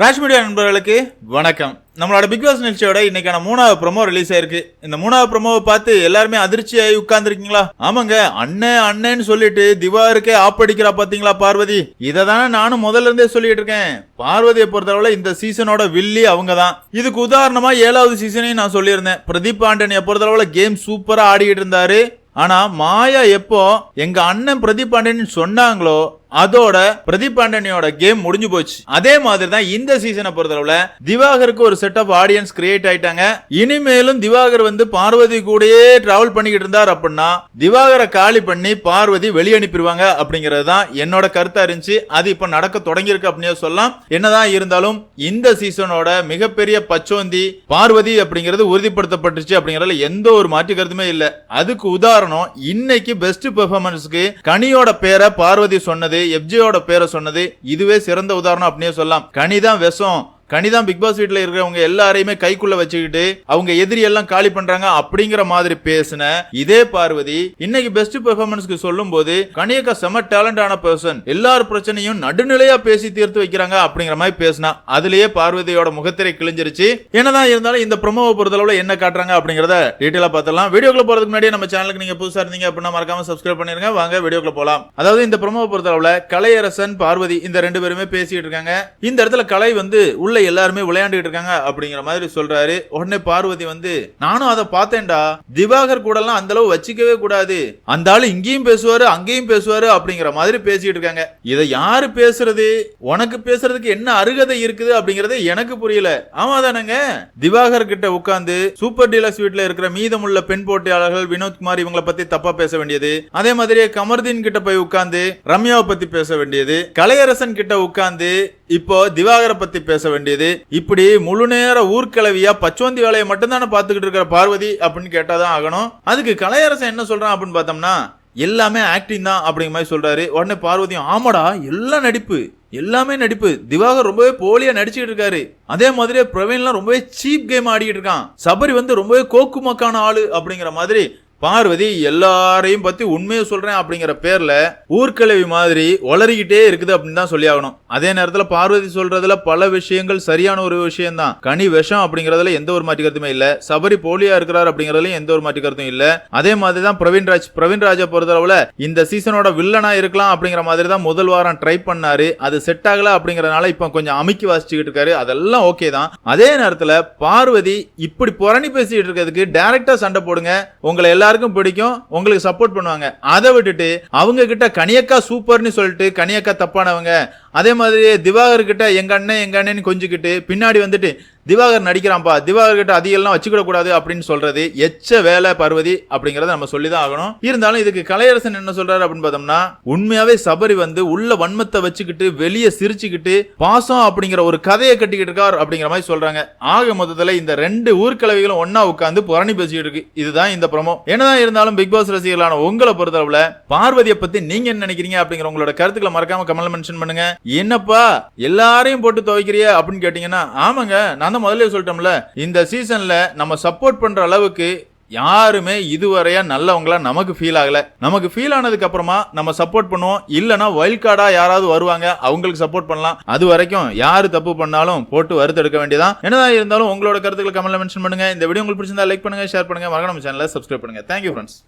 Raj media நண்பர்களுக்கு வணக்கம். நம்மளோட பிக் பாஸ் நிகழ்ச்சியோட இன்னைக்கான மூணாவது ப்ரொமோ ரிலீஸ் ஆயிருக்கு. இந்த மூணாவது ப்ரொமோவை பார்த்து எல்லாருமே அதிர்ச்சியாகி உட்கார்ந்துருக்கீங்களா? ஆமாங்க அண்ணன் அண்ணன்னு சொல்லிட்டு திவாருக்கே ஆப்படிக்கிறா பாத்தீங்களா பார்வதி? இதை தானே நானும் முதல்ல இருந்தே சொல்லிட்டு இருக்கேன். பார்வதியை பொறுத்தளவுல இந்த சீசனோட வில்லி அவங்க தான் இதுக்கு உதாரணமா ஏழாவது சீசனையும் நான் சொல்லியிருந்தேன். பிரதீப் ஆண்டனியை பொறுத்தளவுல கேம் சூப்பரா ஆடிக்கிட்டு இருந்தாரு. ஆனா மாயா எப்போ எங்க அண்ணன் பிரதீப் பாண்டியன் சொன்னாங்களோ அதோட பிரதீபாண்டனியோட கேம் முடிஞ்சு போச்சு. அதே மாதிரி தான் இந்த சீசனை பொறுத்தளவுல திவாகருக்கு ஒரு செட் ஆஃப் ஆடியன்ஸ் கிரியேட் ஆயிட்டாங்க. இனிமேலும் திவாகர் வந்து பார்வதி கூடயே டிராவல் பண்ணிக்கிட்டு இருந்தார் அப்படின்னா திவாகரை காலி பண்ணி பார்வதி வெளியனுப்பிடுவாங்க அப்படிங்கிறது தான் என்னோட கருத்தா இருந்துச்சு. அது இப்ப நடக்க தொடங்கியிருக்கு அப்படின்னு சொல்லலாம். என்னதான் இருந்தாலும் இந்த சீசனோட மிகப்பெரிய பச்சோந்தி பார்வதி அப்படிங்கிறது உறுதிப்படுத்தப்பட்டுச்சு அப்படிங்கறதுல எந்த ஒரு மாற்று கருத்துமே இல்ல. அதுக்கு உதாரணம் இன்னைக்கு பெஸ்ட் பெர்ஃபார்மன்ஸ்க்கு கனியோட பேரை பார்வதி சொன்னது எஃப்ஜியோட பேரை சொன்னது இதுவே சிறந்த உதாரணம் அப்படின்னே சொல்லலாம். கனிதான் விஷம். கனிதான் பிக் பாஸ் வீட்டில் இருக்கிறவங்க எல்லாரையுமே கைக்குள்ள வச்சுக்கிட்டு அவங்க எதிரி எல்லாம் காலி பண்றாங்க அப்படிங்கிற மாதிரி பேசின இதே பார்வதி இன்னைக்கு பெஸ்ட் பெர்ஃபார்மன்ஸ்க்கு சொல்லும் போது கனியக்கா செம டேலண்ட் ஆன பர்சன் எல்லார் பிரச்சனையும் நடுநிலையா பேசி தீர்த்து வைக்கிறாங்க அப்படிங்கிற மாதிரி பேசினா அதுலயே பார்வதியோட முகத்திரை கிழிஞ்சிருச்சு. என்னதான் இருந்தாலும் இந்த ப்ரொமோவை பொறுத்தளவுல என்ன காட்டுறாங்க அப்படிங்கறத டீட்டெயிலா பார்த்தலாம் வீடியோக்குள்ள போறதுக்கு முன்னாடி நம்ம சேனலுக்கு நீங்க புதுசா இருந்தீங்க அப்படின்னா மறக்காம சப்ஸ்கிரைப் பண்ணிருங்க. வாங்க வீடியோக்குள்ள போலாம். அதாவது இந்த ப்ரொமோவை பொறுத்தளவுல கலையரசன் பார்வதி இந்த ரெண்டு பேருமே பேசிட்டு இருக்காங்க. இந்த இடத்துல கலை வந்து உள்ள எல்லாருமே விளையாண்டுட்டு இருக்காங்க அப்படிங்கிற மாதிரி சொல்றாரு. உடனே பார்வதி வந்து நானும் அதை பார்த்தேன்டா. திவாகர் கூட எல்லாம் அந்த அளவு வச்சுக்கவே கூடாது. அந்த ஆளு இங்கேயும் பேசுவாரு அங்கேயும் பேசுவாரு அப்படிங்கிற மாதிரி பேசிட்டு இருக்காங்க. இதை யாரு பேசுறது? உனக்கு பேசுறதுக்கு என்ன அருகதை இருக்குது அப்படிங்கறது எனக்கு புரியல. ஆமா தானங்க? திவாகர் கிட்ட உட்காந்து சூப்பர் டீலக்ஸ் வீட்டில் இருக்கிற மீதமுள்ள பெண் போட்டியாளர்கள் வினோத்குமார் இவங்களை பத்தி தப்பா பேச வேண்டியது. அதே மாதிரியே கமர்தீன் கிட்ட போய் உட்காந்து ரம்யாவை பத்தி பேச வேண்டியது. கலையரசன் கிட்ட உட்காந்து இப்போ திவாகரை பத்தி பேச வேண்டியது இப்படி முழு நேர ஊர்க்கிழவியா பச்சோந்தி வேலையை மட்டும்தானே பாத்துக்கிட்டு இருக்கிற பார்வதி அப்படின்னு கேட்டாதான் ஆகணும். அதுக்கு கலையரசன் என்ன சொல்றான் அப்படின்னு பார்த்தோம்னா எல்லாமே ஆக்டிங் தான் அப்படிங்கிற மாதிரி சொல்றாரு. உடனே பார்வதியும் ஆமாடா எல்லாம் நடிப்பு எல்லாமே நடிப்பு. திவாகர் ரொம்பவே போலியா நடிச்சுட்டு இருக்காரு. அதே மாதிரியே பிரவீன்லாம் ரொம்பவே சீப் கேம் ஆடிக்கிட்டு இருக்கான். சபரி வந்து ரொம்பவே கோக்குமக்கான ஆளு அப்படிங்கிற மாதிரி பார்வதி எல்லாரையும் பத்தி உண்மையை சொல்றேன் அப்படிங்கிற பேர்ல ஊர்க்கிழவி மாதிரி வளரிக்கிட்டே இருக்குது அப்படின்னு தான் சொல்லி ஆகணும் அதே நேரத்துல பார்வதி சொல்றதுல பல விஷயங்கள் சரியான ஒரு விஷயம் தான் கனி விஷம் அப்படிங்கறதுல எந்த ஒரு மாற்று கருத்துமே இல்ல. சபரி போலியா இருக்கிறார் அப்படிங்கறதுலயும் எந்த ஒரு மாற்று கருத்தும் இல்ல. அதே மாதிரி தான் பிரவீன் ராஜ் பிரவீன் ராஜை பொறுத்தளவுல இந்த சீசனோட வில்லனா இருக்கலாம் அப்படிங்கிற மாதிரி தான் முதல் வாரம் ட்ரை பண்ணாரு. அது செட் ஆகல அப்படிங்கறதுனால இப்போ கொஞ்சம் அமைக்கி வாசிச்சுக்கிட்டு இருக்காரு. அதெல்லாம் ஓகே தான். அதே நேரத்துல பார்வதி இப்படி புரணி பேசிட்டு இருக்கிறதுக்கு டைரக்டா சண்டை போடுங்க. உங்களை எல்லாருக்கும் பிடிக்கும் உங்களுக்கு சப்போர்ட் பண்ணுவாங்க. அதை விட்டுட்டு அவங்க கிட்ட கனியக்கா சூப்பர்னு சொல்லிட்டு கனியக்கா தப்பானவங்க அதே மாதிரி திவாகர் கிட்ட எங்கள் அண்ணன் எங்கள் அண்ணன் கொஞ்சிக்கிட்டு பின்னாடி வந்துட்டு திவாகர் நடிக்கிறான்ப்பா திவாகர் கிட்ட அதிகெல்லாம் வச்சுக்கிடக்கூடாது அப்படின்னு சொல்றது எச்ச வேலை பார்வதி அப்படிங்கிறத நம்ம சொல்லிதான் ஆகணும். இருந்தாலும் இதுக்கு கலையரசன் என்ன சொல்றாரு அப்படின்னு பார்த்தோம்னா உண்மையாவே சபரி வந்து உள்ள வன்மத்தை வச்சுக்கிட்டு வெளியே சிரிச்சுக்கிட்டு பாசம் அப்படிங்கிற ஒரு கதையை கட்டிக்கிட்டு இருக்கார் அப்படிங்கிற மாதிரி சொல்றாங்க. ஆக மொத்தத்தில் இந்த ரெண்டு ஊர்க்கிழவிகளும் ஒன்னா உட்காந்து புரணி பேசிக்கிட்டு இருக்கு. இதுதான் இந்த பிரமோ. என்னதான் இருந்தாலும் பிக் பாஸ் ரசிகர்களான உங்களை பொறுத்தளவுல பார்வதியை பத்தி நீங்க என்ன நினைக்கிறீங்க அப்படிங்கிற உங்களோட கருத்துக்களை மறக்காம கமெண்ட் மென்ஷன் பண்ணுங்க. என்னப்பா எல்லாரையும் போட்டு துவைக்கிறிய அப்படின்னு கேட்டீங்கன்னா ஆமாங்க நான் தான் முதல்ல சொல்லிட்டோம்ல இந்த சீசன்ல நம்ம சப்போர்ட் பண்ற அளவுக்கு யாருமே இதுவரையா நல்லவங்களா நமக்கு ஃபீல் ஆகல. நமக்கு ஃபீல் ஆனதுக்கு அப்புறமா நம்ம சப்போர்ட் பண்ணுவோம். இல்லனா வைல்ட் கார்டா யாராவது வருவாங்க அவங்களுக்கு சப்போர்ட் பண்ணலாம். அது வரைக்கும் யாரு தப்பு பண்ணாலும் போட்டு வறுத்தெடுக்க வேண்டியதான் என்னதான் இருந்தாலும் உங்களோட கருத்துக்களை கமெண்ட்ல மென்ஷன் பண்ணுங்க. இந்த வீடியோ உங்களுக்கு பிடிச்சிருந்தா லைக் பண்ணுங்க ஷேர் பண்ணுங்க. மறக்காம சேனலை சப்ஸ்கிரைப் பண்ணுங்க. Thank you friends